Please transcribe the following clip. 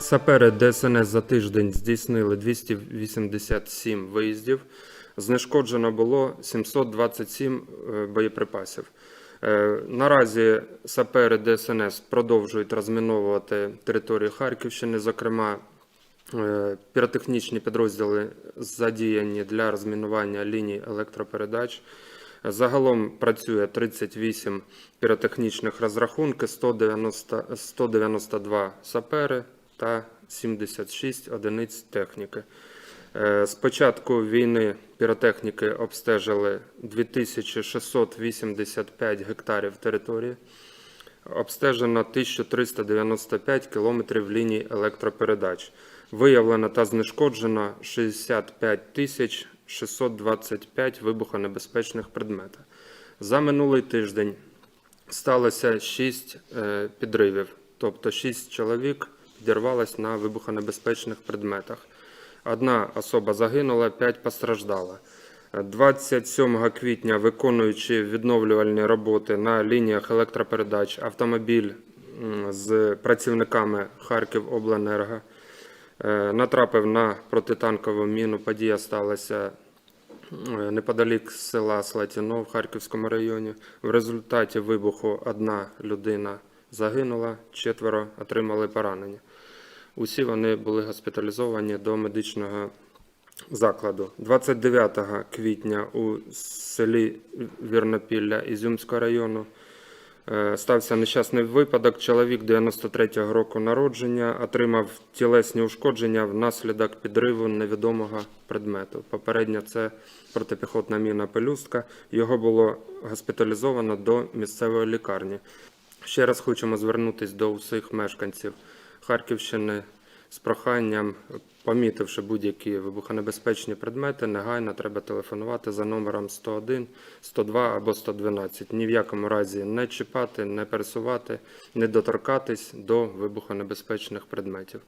Сапери ДСНС за тиждень здійснили 287 виїздів. Знешкоджено було 727 е, боєприпасів. Е, Наразі сапери ДСНС продовжують розміновувати територію Харківщини. Зокрема, е, піротехнічні підрозділи задіяні для розмінування ліній електропередач. Загалом працює 38 піротехнічних розрахунків, 192 сапери та 76 одиниць техніки. Е, З початку війни піротехніки обстежили 2685 гектарів території. Обстежено 1395 кілометрів ліній електропередач. Виявлено та знешкоджено 65 тисяч 625 вибухонебезпечних предметів. За минулий тиждень сталося 6 е, підривів, тобто 6 чоловік підірвалось на вибухонебезпечних предметах. Одна особа загинула, 5 постраждала. 27 квітня, виконуючи відновлювальні роботи на лініях електропередач, автомобіль з працівниками Харківобленерго е, натрапив на протитанкову міну. Подія сталася е, неподалік села Слатіно в Харківському районі. В результаті вибуху одна людина загинула, четверо отримали поранення. Усі вони були госпіталізовані до медичного закладу. 29 квітня у селі Вірнопілля Ізюмського району е, стався нещасний випадок. Чоловік 93-го року народження отримав тілесні ушкодження внаслідок підриву невідомого предмету. Попередньо це протипіхотна міна пелюстка. Його було госпіталізовано до місцевої лікарні. Ще раз хочемо звернутися до усіх мешканців Харківщини з проханням, помітивши будь-які вибухонебезпечні предмети, негайно треба телефонувати за номером 101, 102 або 112. Ні в якому разі не чіпати, не пересувати, не доторкатись до вибухонебезпечних предметів.